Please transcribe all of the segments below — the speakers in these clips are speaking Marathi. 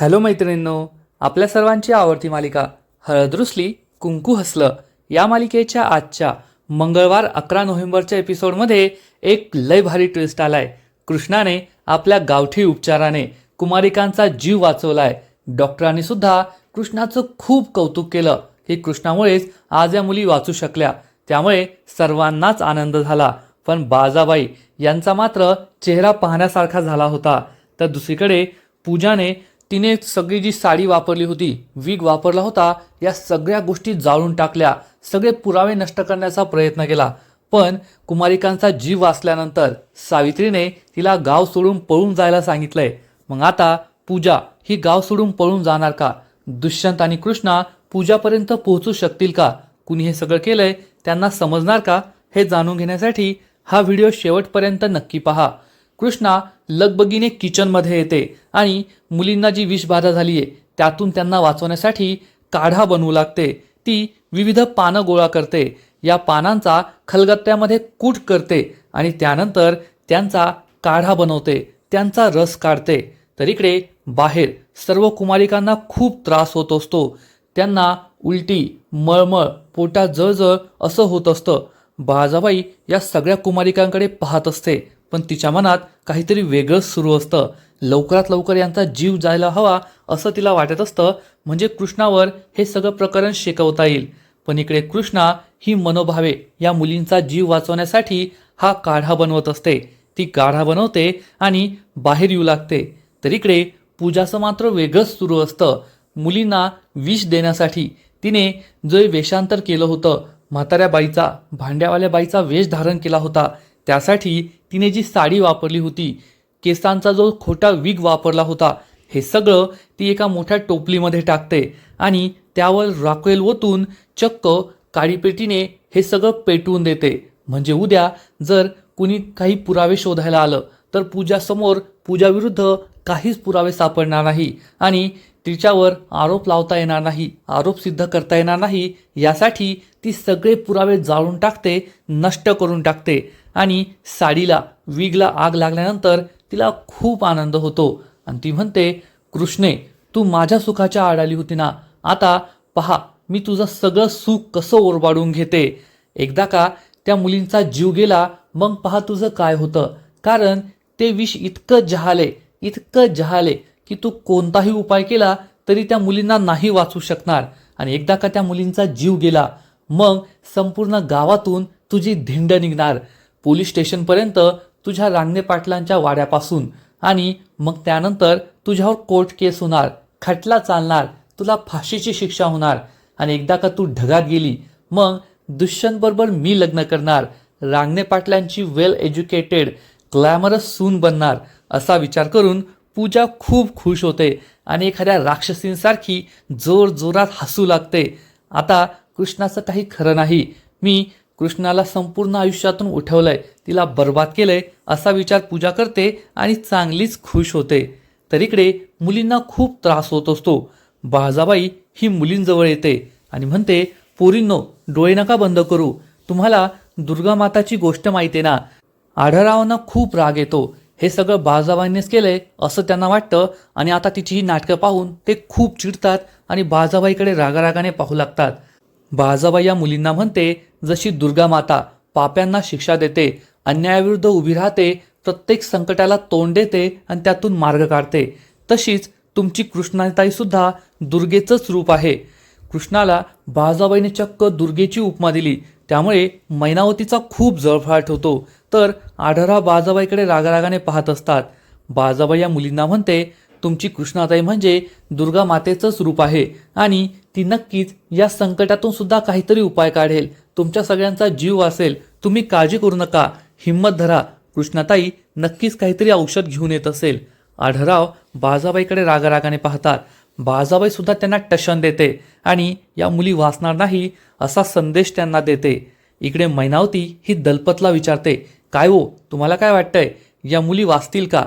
हॅलो मैत्रिणींनो आपल्या सर्वांची आवडती मालिका हळदरुसली कुंकू हसलं या मालिकेच्या आजच्या मंगळवार अकरा नोव्हेंबरच्या एपिसोडमध्ये एक लय भारी ट्विस्ट आलाय. कृष्णाने आपल्या गावठी उपचाराने कुमारिकांचा जीव वाचवलाय. डॉक्टरांनी सुद्धा कृष्णाचं खूप कौतुक केलं की कृष्णामुळेच आज या मुली वाचू शकल्या. त्यामुळे सर्वांनाच आनंद झाला. पण बाजाबाई यांचा मात्र चेहरा पाहण्यासारखा झाला होता. तर दुसरीकडे पूजाने तिने सगळी जी साडी वापरली होती विग वापरला होता या सगळ्या गोष्टी जाळून टाकल्या सगळे पुरावे नष्ट करण्याचा प्रयत्न केला. पण कुमारिकांचा जीव वाचल्यानंतर सावित्रीने तिला गाव सोडून पळून जायला सांगितलंय. मग आता पूजा ही गाव सोडून पळून जाणार का? दुष्यंत आणि कृष्णा पूजापर्यंत पोहोचू शकतील का? कुणी हे सगळं केलंय त्यांना समजणार का? हे जाणून घेण्यासाठी हा व्हिडिओ शेवटपर्यंत नक्की पहा. कृष्णा लगबगीने किचनमध्ये येते आणि मुलींना जी विषबाधा झाली आहे त्यातून त्यांना वाचवण्यासाठी काढा बनवू लागते. ती विविध पानं गोळा करते. या पानांचा खलगत्त्यामध्ये कूट करते आणि त्यानंतर त्यांचा काढा बनवते. त्यांचा रस काढते. तर इकडे बाहेर सर्व कुमारिकांना खूप त्रास होत असतो. त्यांना उलटी मळमळ पोटात जळजळ असं होत असतं. बाळाजाबाई या सगळ्या कुमारिकांकडे पाहत असते. पण तिच्या मनात काहीतरी वेगळंच सुरू असतं. लवकरात लवकर यांचा जीव जायला हवा असं तिला वाटत असतं. म्हणजे कृष्णावर हे सगळं प्रकरण शिकवता येईल. पण इकडे कृष्णा ही मनोभावे या मुलींचा जीव वाचवण्यासाठी हा काढा बनवत असते. ती काढा बनवते आणि बाहेर येऊ लागते. तर इकडे पूजाचं मात्र वेगळंच सुरू असतं. मुलींना विष देण्यासाठी तिने जो वेषांतर केलं होतं म्हाताऱ्या बाईचा भांड्यावाल्या बाईचा वेष धारण केला होता त्यासाठी तिने जी साडी वापरली होती केसांचा जो खोटा विग वापरला होता हे सगळं ती एका मोठ्या टोपलीमध्ये टाकते आणि त्यावर राखेल ओतून चक्क काळीपेटीने हे सगळं पेटवून देते. म्हणजे उद्या जर कुणी काही पुरावे शोधायला आलं तर पूजासमोर पूजाविरुद्ध काहीच पुरावे सापडणार नाही आणि तिच्यावर आरोप लावता येणार नाही आरोप सिद्ध करता येणार नाही यासाठी ती सगळे पुरावे जाळून टाकते नष्ट करून टाकते. आणि साडीला विगला आग लागल्यानंतर तिला खूप आनंद होतो. आणि ती म्हणते कृष्णे तू माझ्या सुखाच्या आडाली होती ना? आता पहा मी तुझं सगळं सुख कसं ओरबाडून घेते? एकदा का त्या मुलींचा जीव गेला मग पहा तुझं काय होतं? कारण ते विष इतकं जहाले इतकं जहाले की तू कोणताही उपाय केला तरी त्या मुलींना नाही वाचू शकणार. आणि एकदा का त्या मुलींचा जीव गेला मग संपूर्ण गावातून तुझी धिंड निघणार. पोलीस स्टेशनपर्यंत तुझ्या रांगणे पाटलांच्या वाड्यापासून. आणि मग त्यानंतर तुझ्यावर कोर्ट केस होणार खटला चालणार तुला फाशीची शिक्षा होणार. आणि एकदा का तू ढगात गेली मग दुष्यंतबरोबर मी लग्न करणार. रांगणे पाटलांची वेल एज्युकेटेड ग्लॅमरस सून बनणार असा विचार करून पूजा खूप खुश होते. आणि एखाद्या राक्षसींसारखी जोर जोरात हसू लागते. आता कृष्णाचं काही खरं नाही. मी कृष्णाला संपूर्ण आयुष्यातून उठवलंय. तिला बर्बाद केलंय असा विचार पूजा करते आणि चांगलीच खुश होते. तर इकडे मुलींना खूप त्रास होत असतो. बाळजाबाई ही मुलींजवळ येते आणि म्हणते पोरींनो डोळे नका बंद करू. तुम्हाला दुर्गा माताची गोष्ट माहिती आहे ना? आढळरावांना खूप राग येतो. हे सगळं बाळजाबाईंनीच केलंय असं त्यांना वाटतं आणि आता तिची ही नाटकं पाहून ते खूप चिडतात आणि बाळजाबाईकडे रागारागाने पाहू लागतात. बाळजाबाई या मुलींना म्हणते जशी दुर्गा माता पाप्यांना शिक्षा देते अन्यायाविरुद्ध उभी राहते प्रत्येक संकटाला तोंड देते आणि त्यातून मार्ग काढते तशीच तुमची कृष्णाताई सुद्धा दुर्गेचंच रूप आहे. कृष्णाला बाळजाबाईने चक्क दुर्गेची उपमा दिली. त्यामुळे मैनावतीचा खूप जळफळाट होतो. तर आढरा बाळजाबाईकडे रागारागाने पाहत असतात. बाळजाबाई या मुलींना म्हणते तुमची कृष्णाताई म्हणजे दुर्गा मातेचंच रूप आहे आणि ती नक्कीच या संकटातून सुद्धा काहीतरी उपाय काढेल. तुमच्या सगळ्यांचा जीव वाचेल तुम्ही काळजी करू नका. हिंमत धरा. कृष्णाताई नक्कीच काहीतरी औषध घेऊन येत असेल. आढराव बाजाबाईकडे रागारागाने पाहतात. बाजाबाई सुद्धा त्यांना टशन देते आणि या मुली वाचणार नाही असा संदेश त्यांना देते. इकडे मैनावती ही दलपतला विचारते काय हो तुम्हाला काय वाटतंय? या मुली वाचतील का?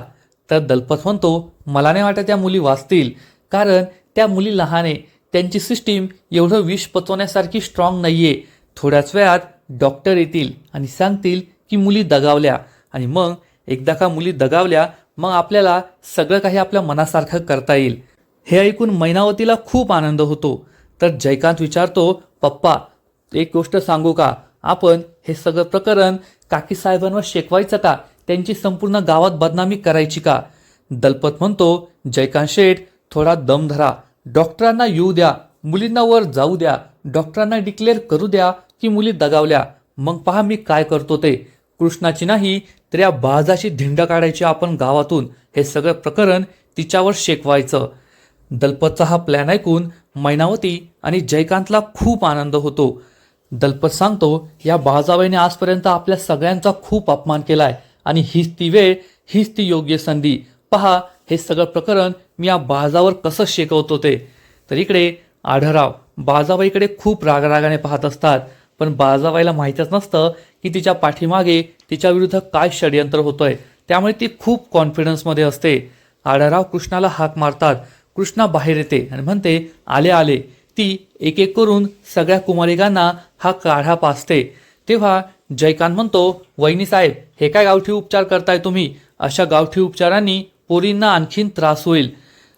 तर दलपत म्हणतो मला नाही वाटत त्या मुली वाचतील. कारण त्या मुली लहान आहे. त्यांची सिस्टीम एवढं विष पचवण्यासारखी स्ट्रॉंग नाही आहे थोड्याच वेळात डॉक्टर येतील आणि सांगतील की मुली दगावल्या. आणि मग एकदा का मुली दगावल्या मग आपल्याला सगळं काही आपल्या मनासारखं करता येईल. हे ऐकून मैनावतीला खूप आनंद होतो. तर जयकांत विचारतो पप्पा एक गोष्ट सांगू का? आपण हे सगळं प्रकरण काकीसाहेबांवर शेकवायचं का? त्यांची संपूर्ण गावात बदनामी करायची का? दलपत म्हणतो जयकांत शेठ थोडा दम धरा. डॉक्टरांना येऊ द्या. मुलींना वर जाऊ द्या. डॉक्टरांना डिक्लेअर करू द्या. की मुली दगावल्या. मग पहा मी काय करतो ते. कृष्णाची नाही तर या बाजाची धिंड काढायची आपण गावातून. हे सगळं प्रकरण तिच्यावर शेकवायचं. दलपतचा हा प्लॅन ऐकून मैनावती आणि जयकांतला खूप आनंद होतो. दलपत सांगतो या बाजाबाईने आजपर्यंत आपल्या सगळ्यांचा खूप अपमान केलाय आणि हीच ती वेळ हीच ती योग्य संधी. पहा हे सगळं प्रकरण मी या बाजावर कसं शेकवतो ते. तर इकडे आढराव बाजाबाईकडे खूप रागरागाने पाहत असतात. पण बाळजाबाईला माहीतच नसतं की तिच्या पाठीमागे तिच्या विरुद्ध काय षडयंत्र होतंय. त्यामुळे ती खूप कॉन्फिडन्समध्ये असते. आढळराव कृष्णाला हाक मारतात. कृष्णा बाहेर येते आणि म्हणते आले आले. ती एक एक करून सगळ्या कुमारिकांना हा काढा पाचते तेव्हा जयकांत म्हणतो वहिनी साहेब हे काय गावठी उपचार करताय तुम्ही? अशा गावठी उपचारांनी पोरींना आणखीन त्रास होईल.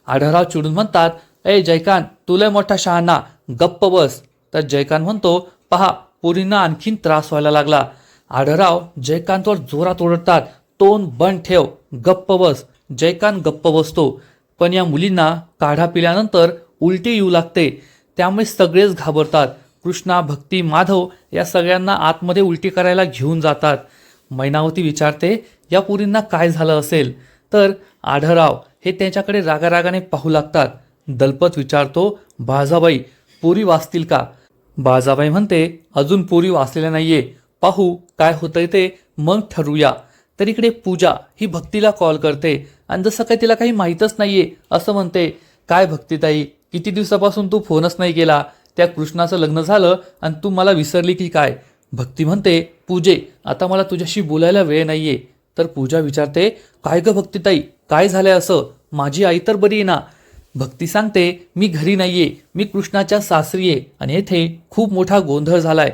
आढळराव चिडून म्हणतात ए जयकांत तुला मोठा शहाणा. गप्प बस. तर जयकांत म्हणतो पहा पोरींना आणखीन त्रास व्हायला लागला. आढळराव जयकांतवर जोरात ओरडतात तोंड बंद ठेव गप्प बस. जयकांत गप्प बसतो. पण या मुलींना काढा पिल्यानंतर उलटी येऊ लागते. त्यामुळे सगळेच घाबरतात. कृष्णा भक्ती माधव या सगळ्यांना आतमध्ये उलटी करायला घेऊन जातात. मैनावती विचारते या पुरींना काय झालं असेल? तर आढळराव हे त्यांच्याकडे रागारागाने पाहू लागतात. दलपत विचारतो बाजाबाई पुरी वाचतील का? बाजाबाई म्हणते अजून पोरी वाचलेल्या नाहीये. पाहू काय होतंय ते. मग ठरवूया. तर इकडे पूजा ही भक्तीला कॉल करते. आणि जसं काय तिला काही माहीतच नाहीये असं म्हणते काय भक्तीताई किती दिवसापासून तू फोनच नाही केला? त्या कृष्णाचं लग्न झालं आणि तू मला विसरली की काय? भक्ती म्हणते पूजे आता मला तुझ्याशी बोलायला वेळ नाहीये. तर पूजा विचारते काय ग भक्तीताई काय झालंय असं? माझी आई तर बरी आहे ना? भक्ती सांगते मी घरी नाहीये मी कृष्णाच्या सासरी आहे आणि येथे खूप मोठा गोंधळ झालाय.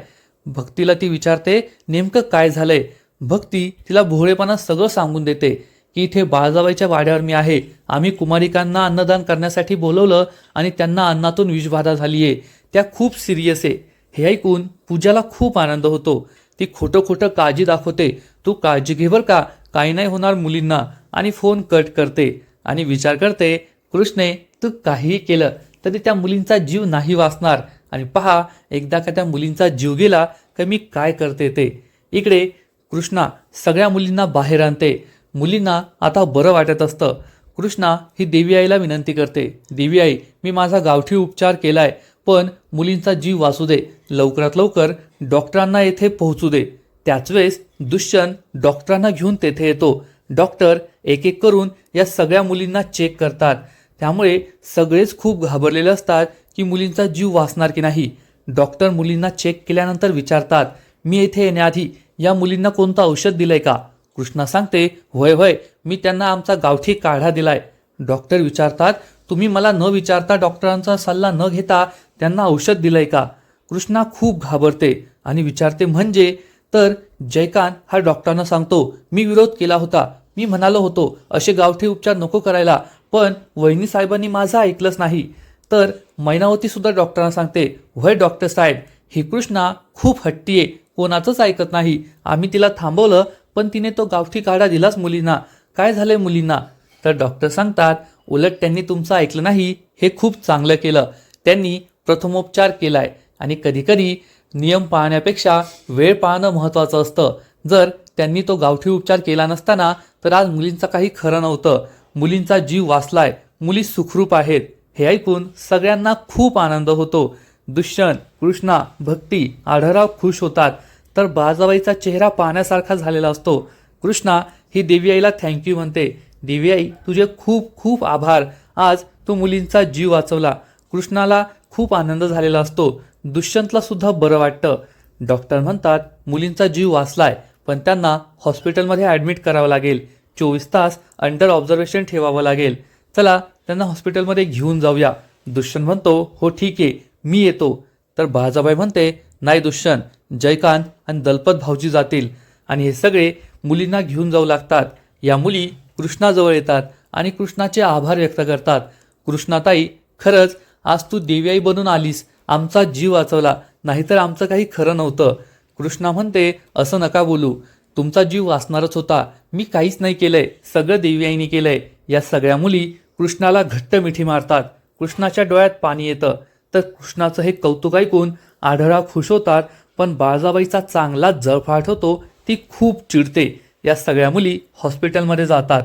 भक्तीला ती विचारते नेमकं काय झालंय? भक्ती तिला भोळेपणा सगळं सांगून देते की इथे बाळजाबाईच्या वाड्यावर मी आहे. आम्ही कुमारिकांना अन्नदान करण्यासाठी बोलवलं आणि त्यांना अन्नातून विषबाधा झाली आहे त्या खूप सिरियस आहे. हे ऐकून पूजाला खूप आनंद होतो. ती खोटं खोटं काळजी दाखवते तू काळजी घे बरं का काही नाही होणार मुलींना. आणि फोन कट करते आणि विचार करते कृष्णे तू काहीही केलं तरी त्या मुलींचा जीव नाही वाचणार. आणि पहा एकदा का त्या मुलींचा जीव गेला का मी काय करते ते? इकडे कृष्णा सगळ्या मुलींना बाहेर आणते. मुलींना आता बरं वाटत असतं. कृष्णा ही देवी आईला विनंती करते. देवी आई मी माझा गावठी उपचार केला आहे पण मुलींचा जीव वाचू दे. लवकरात लवकर डॉक्टरांना येथे पोहोचू दे. त्याच वेळेस दुष्यंत डॉक्टरांना घेऊन तेथे येतो. डॉक्टर एक एक करून या सगळ्या मुलींना चेक करतात. त्यामुळे सगळेच खूप घाबरलेले असतात की मुलींचा जीव वाचणार की नाही. डॉक्टर मुलींना चेक केल्यानंतर विचारतात मी येथे येण्याआधी या मुलींना कोणतं औषध दिलंय का? कृष्णा सांगते होय होय मी त्यांना आमचा गावठी काढा दिलाय. डॉक्टर विचारतात तुम्ही मला न विचारता डॉक्टरांचा सल्ला न घेता त्यांना औषध दिलंय का? कृष्णा खूप घाबरते आणि विचारते म्हणजे? तर जयकांत हा डॉक्टरांना सांगतो मी विरोध केला होता. मी म्हणालो होतो असे गावठी उपचार नको करायला. पण वहिनी साहेबांनी माझं ऐकलंच नाही. तर मैनावती सुद्धा डॉक्टरांना सांगते व्हय डॉक्टर साहेब ही कृष्णा खूप हट्टी आहे कोणाचंच ऐकत नाही. आम्ही तिला थांबवलं पण तिने तो गावठी काढा दिलाच मुलींना. काय झालंय मुलींना? तर डॉक्टर सांगतात उलट त्यांनी तुमचं ऐकलं नाही हे खूप चांगलं केलं. त्यांनी प्रथमोपचार केलाय आणि कधीकधी नियम पाळण्यापेक्षा वेळ पाळणं महत्त्वाचं असतं. जर त्यांनी तो गावठी उपचार केला नसताना तर आज मुलींचं काही खरं नव्हतं. मुलींचा जीव वाचलाय मुली सुखरूप आहेत. हे ऐकून सगळ्यांना खूप आनंद होतो. दुष्यंत कृष्णा भक्ती आढराव खुश होतात. तर बाजाबाईचा चेहरा पाहण्यासारखा झालेला असतो. कृष्णा ही देवी आईला थँक्यू म्हणते. देवी आई तुझे खूप खूप आभार. आज तू मुलींचा जीव वाचवला. कृष्णाला खूप आनंद झालेला असतो. दुष्यंतला सुद्धा बरं वाटतं. डॉक्टर म्हणतात मुलींचा जीव वाचलाय पण त्यांना हॉस्पिटलमध्ये ॲडमिट करावं लागेल. चोवीस तास अंडर ऑब्झर्वेशन ठेवावं लागेल. चला त्यांना हॉस्पिटलमध्ये घेऊन जाऊया. दुष्यंत म्हणतो हो ठीक आहे मी येतो. तर बाजाबाई म्हणते नाही दुष्यंत जयकांत आणि दलपत भाऊजी जातील आणि हे सगळे मुलींना घेऊन जाऊ लागतात. या मुली कृष्णाजवळ येतात आणि कृष्णाचे आभार व्यक्त करतात. कृष्णाताई खरंच आज तू देवीआई बनून आलीस. आमचा जीव वाचवला. नाहीतर आमचं काही खरं नव्हतं. कृष्णा म्हणते असं नका बोलू. तुमचा जीव वाचणारच होता. मी काहीच नाही केलंय. सगळं देवीआईने केलंय. या सगळ्या मुली कृष्णाला घट्ट मिठी मारतात. कृष्णाच्या डोळ्यात पाणी येतं. तर कृष्णाचं हे कौतुक ऐकून आढळा खुश होतात पण बाळजाबाईचा चांगला जळफाट होतो ती खूप चिडते. या सगळ्या मुली हॉस्पिटलमध्ये जातात.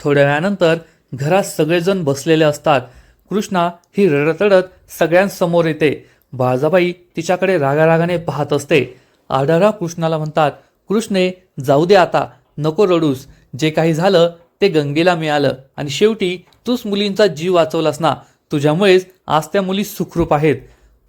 थोड्या वेळानंतर घरात सगळेजण बसलेले असतात. कृष्णा ही रडतडत सगळ्यांसमोर येते. बाळजाबाई तिच्याकडे रागारागाने पाहत असते. आढळा कृष्णाला म्हणतात कृष्णे जाऊ दे आता नको रडूस. जे काही झालं ते गंगेला मिळालं. आणि शेवटी तूच मुलींचा जीव वाचवलास ना. तुझ्यामुळेच आज त्या मुली सुखरूप आहेत.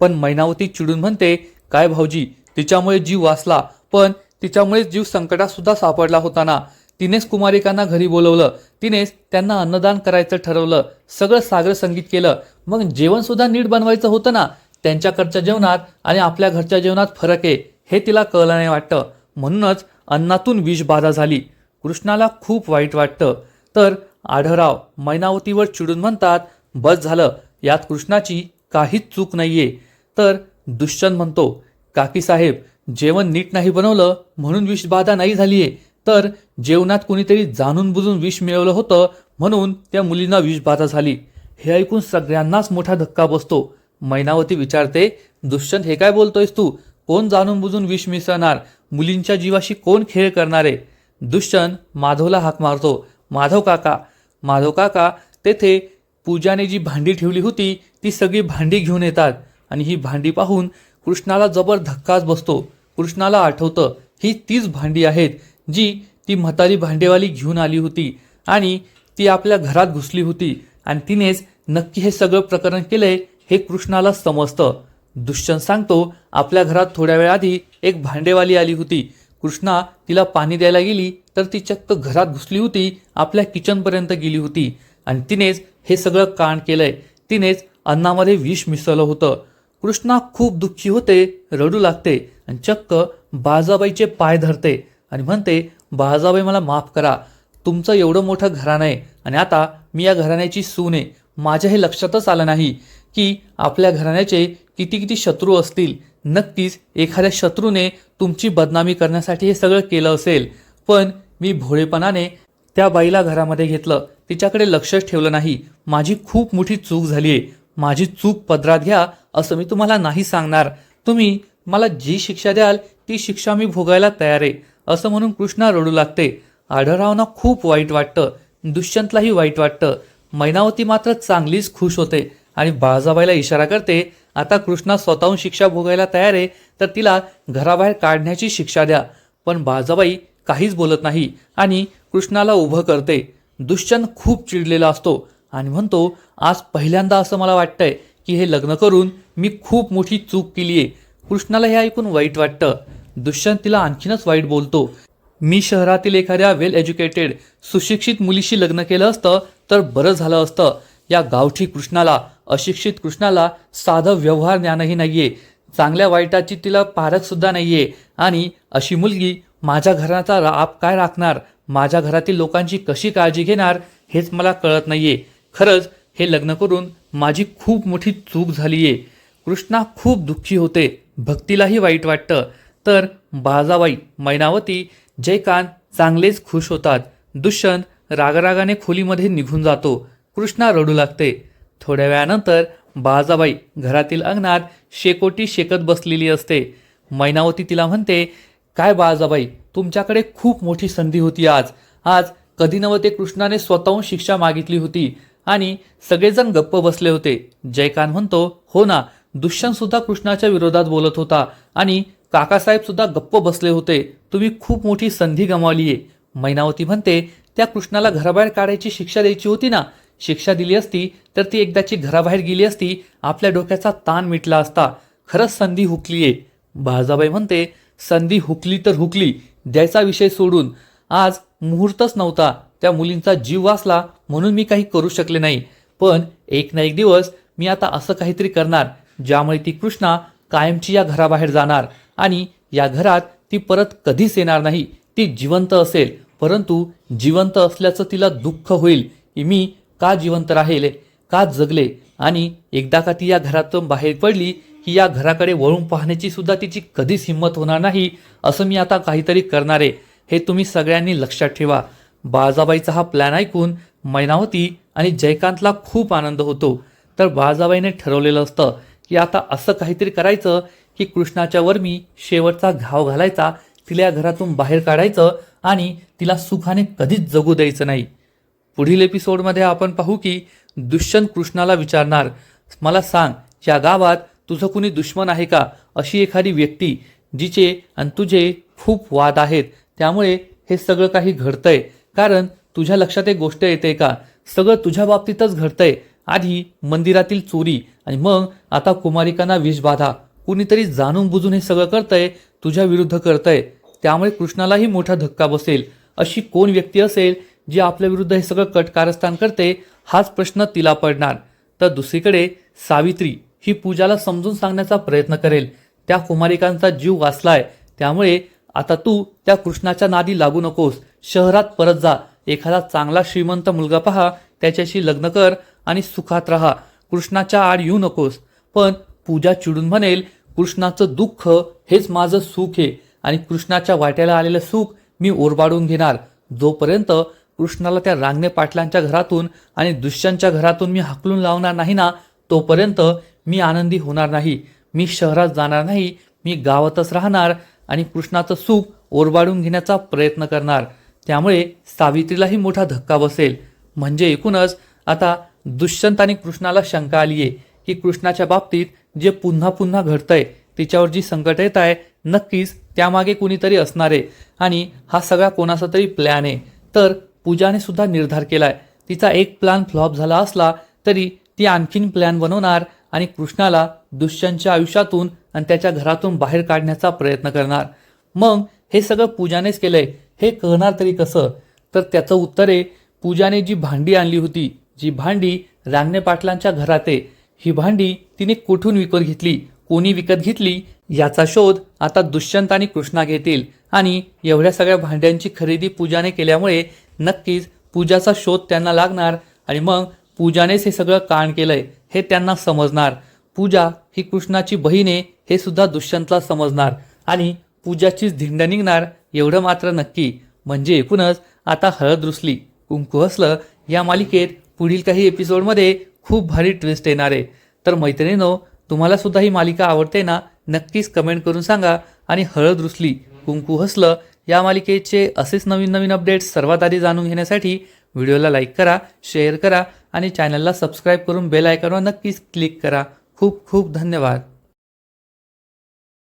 पण मैनावती चिडून म्हणते काय भाऊजी तिच्यामुळे जीव वाचला. पण तिच्यामुळेच जीव संकटात सुद्धा सापडला होता ना. तिनेच कुमारिकांना घरी बोलवलं. तिनेच त्यांना अन्नदान करायचं ठरवलं. सगळं सागर संगीत केलं. मग जेवणसुद्धा नीट बनवायचं होतं ना. त्यांच्याकडच्या जेवणात आणि आपल्या घरच्या जेवणात फरक आहे. हे तिला कळलं नाही वाटतं. म्हणूनच अन्नातून विषबाधा झाली. कृष्णाला खूप वाईट वाटतं. तर आढराव मैनावतीवर चिडून म्हणतात बस झालं यात कृष्णाची काहीच चूक नाहीये. तर दुष्यंत म्हणतो काकीसाहेब जेवण नीट नाही बनवलं म्हणून विषबाधा नाही झालीये. तर जेवणात कुणीतरी जाणून बुजून विष मिळवलं होतं म्हणून त्या मुलींना विषबाधा झाली. हे ऐकून सगळ्यांनाच मोठा धक्का बसतो. मैनावती विचारते दुष्यंत हे काय बोलतोयस तू? कोण जाणून बुजून विष मिसळणार? मुलींच्या जीवाशी कोण खेळ करणारे? आहे दुष्यंत माधवला हाक मारतो. माधव काका माधव काका तेथे पूजाने जी भांडी ठेवली होती ती सगळी भांडी घेऊन येतात. आणि ही भांडी पाहून कृष्णाला जबर धक्काच बसतो. कृष्णाला आठवतं ही तीच भांडी आहेत जी ती म्हातारी भांडेवाली घेऊन आली होती आणि ती आपल्या घरात घुसली होती. आणि तिनेच नक्की हे सगळं प्रकरण केलंय हे कृष्णाला समजतं. दुष्यंत सांगतो आपल्या घरात थोड्या वेळ आधी एक भांडेवाली आली होती. कृष्णा तिला पाणी द्यायला गेली तर ती चक्क घरात घुसली होती आपल्या किचनपर्यंत गेली होती. आणि तिनेच हे सगळं कांड केलंय. तिनेच अन्नामध्ये विष मिसळलं होतं. कृष्णा खूप दुःखी होते रडू लागते आणि चक्क बाजाबाईचे पाय धरते आणि म्हणते बाजाबाई मला माफ करा. तुमचं एवढं मोठं घराणं आहे आणि आता मी या घराण्याची सून आहे. माझ्या हे लक्षातच आलं नाही की आपल्या घराण्याचे किती किती शत्रू असतील नक्कीच एखाद्या शत्रूने तुमची बदनामी करण्यासाठी हे सगळं केलं असेल. पण मी भोळेपणाने त्या बाईला घरामध्ये घेतलं. तिच्याकडे लक्षच ठेवलं नाही. माझी खूप मोठी चूक झाली आहे माझी चूक पदरात घ्या असं मी तुम्हाला नाही सांगणार. तुम्ही मला जी शिक्षा द्याल ती शिक्षा मी भोगायला तयार आहे असं म्हणून कृष्णा रडू लागते. आढळरावना खूप वाईट वाटतं. दुष्यंतलाही वाईट वाटतं. मैनावती मात्र चांगलीच खुश होते आणि बाळजाबाईला इशारा करते आता कृष्णा स्वतःहून शिक्षा भोगायला तयार आहे तर तिला घराबाहेर काढण्याची शिक्षा द्या. पण बाजाबाई काहीच बोलत नाही आणि कृष्णाला उभं करते. दुष्यंत खूप चिडलेला असतो आणि म्हणतो आज पहिल्यांदा असं मला वाटतंय की हे लग्न करून मी खूप मोठी चूक केली आहे. कृष्णाला हे ऐकून वाईट वाटतं. दुष्यंत तिला आणखीनच वाईट बोलतो. मी शहरातील एखाद्या वेल एज्युकेटेड सुशिक्षित मुलीशी लग्न केलं असतं तर बरं झालं असतं. या गावठी कृष्णाला अशिक्षित कृष्णाला साधं व्यवहार ज्ञानही नाहीये. चांगल्या वाईटाची तिला पारख सुद्धा नाहीये. आणि अशी मुलगी माझ्या घराचा राप काय राखणार? माझ्या घरातील लोकांची कशी काळजी घेणार? हेच मला कळत नाहीये. खरंच हे लग्न करून माझी खूप मोठी चूक झालीये. कृष्णा खूप दुःखी होते. भक्तीलाही वाईट वाटतं. तर बाजाबाई मैनावती जयकांत चांगलेच खुश होतात. दुष्यंत रागरागाने खोलीमध्ये निघून जातो. कृष्णा रडू लागते. थोड्या वेळानंतर बाळाजाबाई घरातील अंगणात शेकोटी शेकत बसलेली असते. मैनावती तिला म्हणते काय बाळजाबाई तुमच्याकडे खूप मोठी संधी होती आज. आज कधी नव्हते कृष्णाने स्वतःहून शिक्षा मागितली होती आणि सगळेजण गप्प बसले होते. जयकांत म्हणतो हो ना दुष्यंतसुद्धा कृष्णाच्या विरोधात बोलत होता आणि काकासाहेबसुद्धा गप्प बसले होते. तुम्ही खूप मोठी संधी गमावली आहे मैनावती म्हणते त्या कृष्णाला घराबाहेर काढायची शिक्षा द्यायची होती ना शिक्षा दिली असती तर ती एकदाची घराबाहेर गेली असती आपल्या डोक्याचा ताण मिटला असता. खरंच संधी हुकली आहे बाळजाबाई म्हणते संधी हुकली तर हुकली द्यायचा विषय सोडून. आज मुहूर्तच नव्हता त्या मुलींचा जीव वाचला म्हणून मी काही करू शकले नाही. पण एक ना एक दिवस मी आता असं काहीतरी करणार ज्यामुळे ती कृष्णा कायमची या घराबाहेर जाणार आणि या घरात ती परत कधीच येणार नाही. ती जिवंत असेल परंतु जिवंत असल्याचं तिला दुःख होईल की मी का जिवंत राहिले का जगले आणि एकदा का ती या घरातून बाहेर पडली की या घराकडे वळून पाहण्याची सुद्धा तिची कधीच हिंमत होणार नाही असं मी आता काहीतरी करणार आहे हे तुम्ही सगळ्यांनी लक्षात ठेवा. बाळजाबाईचा हा प्लॅन ऐकून मैनावती आणि जयकांतला खूप आनंद होतो. तर बाळजाबाईने ठरवलेलं असतं की आता असं काहीतरी करायचं की कृष्णाच्यावर मी शेवटचा घाव घालायचा तिला या घरातून बाहेर काढायचं आणि तिला सुखाने कधीच जगू द्यायचं नाही. पुढील एपिसोडमध्ये आपण पाहू की दुष्यंत कृष्णाला विचारणार मला सांग या गावात तुझं कुणी दुश्मन आहे का? अशी एखादी व्यक्ती जिचे आणि तुझे खूप वाद आहेत. त्यामुळे हे सगळं काही घडतंय. कारण तुझ्या लक्षात एक गोष्ट येते का? सगळं तुझ्या बाबतीतच घडतंय. आधी मंदिरातील चोरी आणि मग आता कुमारिकांना विषबाधा कुणीतरी जाणून बुजून हे सगळं करतंय तुझ्या विरुद्ध करतंय. त्यामुळे कृष्णालाही मोठा धक्का बसेल. अशी कोण व्यक्ती असेल जी आपल्या विरुद्ध हे सगळं कटकारस्थान करते हाच प्रश्न तिला पडणार. तर दुसरीकडे सावित्री ही पूजाला समजून सांगण्याचा प्रयत्न करेल. त्या कुमारिकांचा जीव वाचलाय. त्यामुळे आता तू त्या कृष्णाच्या नादी लागू नकोस. शहरात परत जा. एखादा चांगला श्रीमंत मुलगा पहा. त्याच्याशी लग्न कर आणि सुखात राहा. कृष्णाच्या आड येऊ नकोस. पण पूजा चिडून म्हणेल कृष्णाचं दुःख हेच माझं सुख आहे आणि कृष्णाच्या वाट्याला आलेलं सुख मी ओरबाडून घेणार. जोपर्यंत कृष्णाला त्या रांगणे पाटलांच्या घरातून आणि दुष्यंतच्या घरातून मी हाकलून लावणार नाही ना तोपर्यंत मी आनंदी होणार नाही. मी शहरात जाणार नाही मी गावातच राहणार आणि कृष्णाचं सुख ओरबाडून घेण्याचा प्रयत्न करणार. त्यामुळे सावित्रीलाही मोठा धक्का बसेल. म्हणजे एकूणच आता दुष्यंत आणि कृष्णाला शंका आली आहे की कृष्णाच्या बाबतीत जे पुन्हा पुन्हा घडतंय तिच्यावर जी संकट येत आहे नक्कीच त्यामागे कुणीतरी असणार आहे आणि हा सगळा कोणाचा तरी प्लॅन आहे. तर पूजाने सुद्धा निर्धार केलाय. तिचा एक प्लॅन फ्लॉप झाला असला तरी ती आणखीन प्लॅन बनवणार आणि कृष्णाला दुष्यंतच्या आयुष्यातून आणि त्याच्या घरातून बाहेर काढण्याचा प्रयत्न करणार. मग हे सगळं पूजानेच केलंय. हे कळणार तरी कसं? तर त्याचं उत्तर आहे पूजाने जी भांडी आणली होती जी भांडी रांगणे पाटलांच्या घरात आहे ही भांडी तिने कुठून विकत घेतली कोणी विकत घेतली याचा शोध आता दुष्यंत आणि कृष्णा घेतील. आणि एवढ्या सगळ्या भांड्यांची खरेदी पूजाने केल्यामुळे नक्कीच पूजाचा शोध त्यांना लागणार आणि मग पूजानेच हे सगळं काण केलंय हे त्यांना समजणार. पूजा ही कृष्णाची बहीण आहे हे सुद्धा दुष्यंतला समजणार. आणि पूजाचीच धिंड निघणार एवढं मात्र नक्की. म्हणजे एकूणच आता हळद रुसली कुंकू हसलं या मालिकेत पुढील काही एपिसोडमध्ये खूप भारी ट्विस्ट येणार आहे. तर मैत्रिणीनो तुम्हाला सुद्धा ही मालिका आवडते ना नक्कीच कमेंट करून सांगा. आणि हळद रुसली कुंकू हसलं या मालिकेचे असेच नवीन नवीन अपडेट्स सर्वात आधी जाणून घेण्यासाठी व्हिडिओला लाईक करा शेअर करा आणि चॅनलला सबस्क्राईब करून बेल आयकॉनवर नक्कीच क्लिक करा. खूप खूप धन्यवाद.